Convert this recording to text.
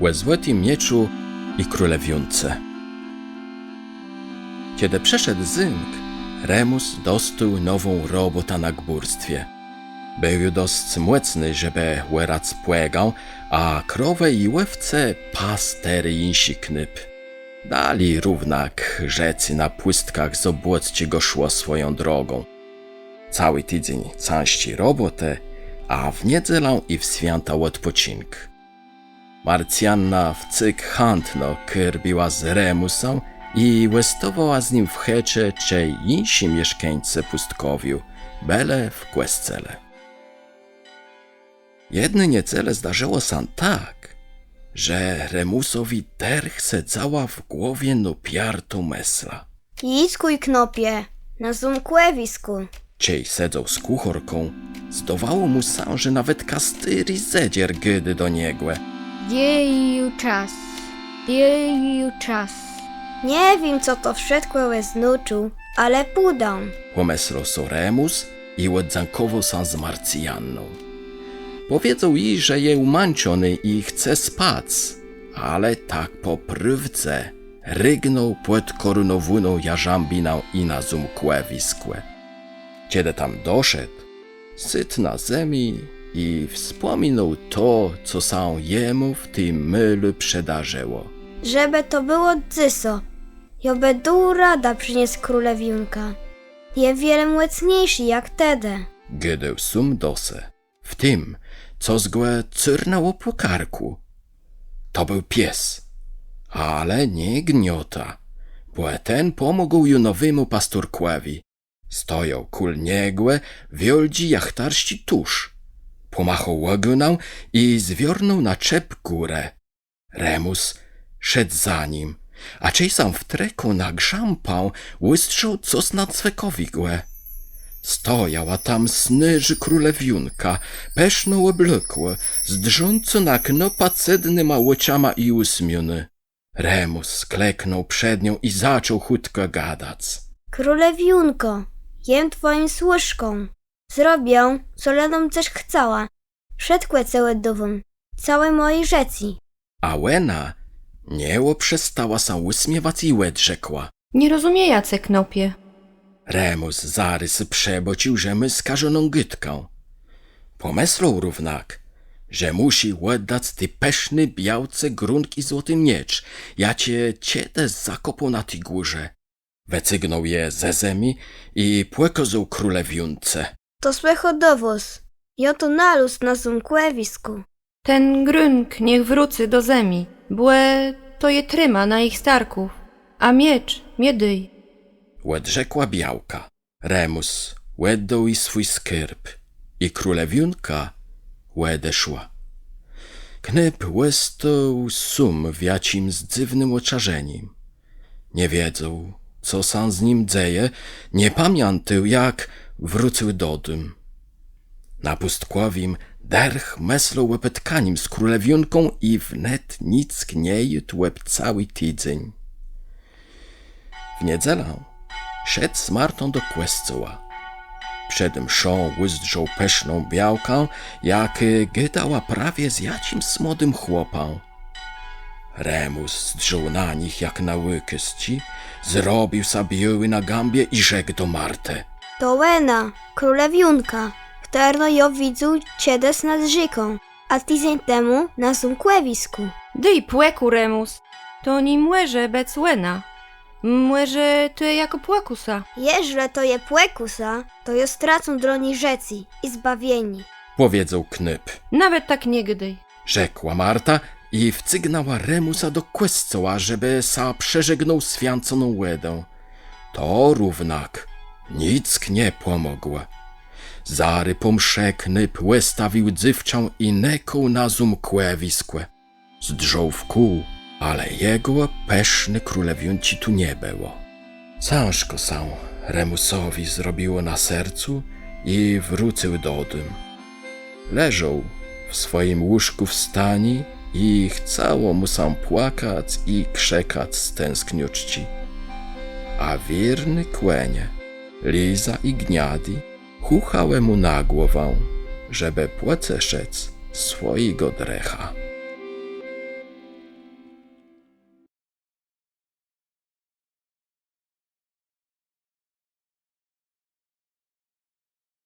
łe złotym mieczu i królewiunce. Kiedy przeszedł zynk, Remus dostał nową robotę na górstwie. Był już dość młecny, żeby łerac płegał, a krowę i łewce pastery insi knyp. Dali równak rzecy na pustkach z obłocci go szło swoją drogą. Cały tydzień całości robotę, a w niedzielę i w święta odpoczynk. Marcjanna w cyk chętno kierbiła z Remusem i łestowała z nim w hecze czy insi mieszkańcy pustkowiu, bele w Quescele. Jedne niedzielę zdarzyło się tak, że Remusowi terch sedzała w głowie no piartu mesla. Liskuj knopie, na zumkłewisku. Ciej sedzał z kuchorką, zdawało mu się, że nawet kastyri zedzier gydy do niegłe. Jeju czas, jeju czas. Nie wiem, co to wszystko znuczył, ale pudą. Pomeslo so Remus i łedzankowo się z Marcjanną. Powiedzą jej, że je umańczony i chce spać, ale tak po prywce rygnął pod korunowuną jarzambiną i na zumkłe wiskłe. Kiedy tam doszedł, syt na ziemi i wspominał to, co się jemu w tym mylu przydarzyło. Żeby to było dyso. Jobe dół rada przyniósł królewiunka. Je wiele młecniejszy jak tedy. Gdy sum dose, w tym, co zgłę cyrnało po karku. To był pies, ale nie gniota, bo ten pomógł junowemu pasturkłowi. Stojął kul niegłe, wioldzi jachtarści tuż. Pomachał łaguną i zwiornął na czep górę. Remus szedł za nim, a czej sam w treku nagrzampał, łystrzył coś na cwekowigłę. Stojała tam snyży królewiunka, peszno oblekłe, zdrżąco na knopa cednyma łociama i usmiony. Remus kleknął przed nią i zaczął chutko gadać. Królewiunko, jem twoim służką. Zrobię, co ledą też chcała. Przedkłe całe dową, całe mojej rzeci. A Łena nieło przestała się usmiewać i łed rzekła. Nie rozumie Jacek knopie. Remus zarys przebocił, że my skażoną gytką. Pomyślał równak, że musi oddać ty peszny białce grunt i złoty miecz, ja cię ciebie zakopał na tej górze. Wecygnął je ze zemi i płekozł królewiunce. To słycho dowóz. I oto naluz na zumkłewisku. Ten grynk niech wrócy do zemi, błe to je tryma na ich starków, a miecz miedyj. Łedrzekła białka. Remus łeddał i swój skyrb i królewiunka łedeszła. Knyp łestał sum wiacim z dziwnym oczarzeniem. Nie wiedzą, co sam z nim dzieje, nie pamiętał, jak wrócił do dym. Na pustkowim derch meslo łepetkanim z królewiunką i wnet nic nie jadł łeb cały tydzień. W niedzielę szedł z Martą do Quescoła. Przed mszą łyzdrzał peszną białkę, jak gydała prawie z jacim smodym chłopą. Remus zdrzął na nich jak na łykysci, zrobił sobie na gambie i rzekł do Marty. To Łena, królewiunka. Wterno ją widzą ciedes nad rzeką, a tydzień temu na zumkłewisku. Dyj płeku remus, to ni młeże bec łena. Młeże to jako płakusa. Jeżle to je płekusa, to jo stracą droni rzeci i zbawieni. Powiedzą knyp. Nawet tak niegdyj. Rzekła Marta i wcygnała Remusa do Quescoła, żeby sa przeżegnął swianconą łedę. To równak nic nie pomogło. Zary pomszekny płestawił dzywczą i neką na zumkłe wiskłe. Zdrżał w kół, ale jego peszny królewiunci tu nie było. Ciężko się Remusowi zrobiło na sercu i wrócił do dym. Leżał w swoim łóżku w stani i chciało mu sam płakać i krzekać z tęskniuczci. A wierny kłenie, Liza i Gniadi chuchały mu na głowę, żeby płeceszec swojego drecha.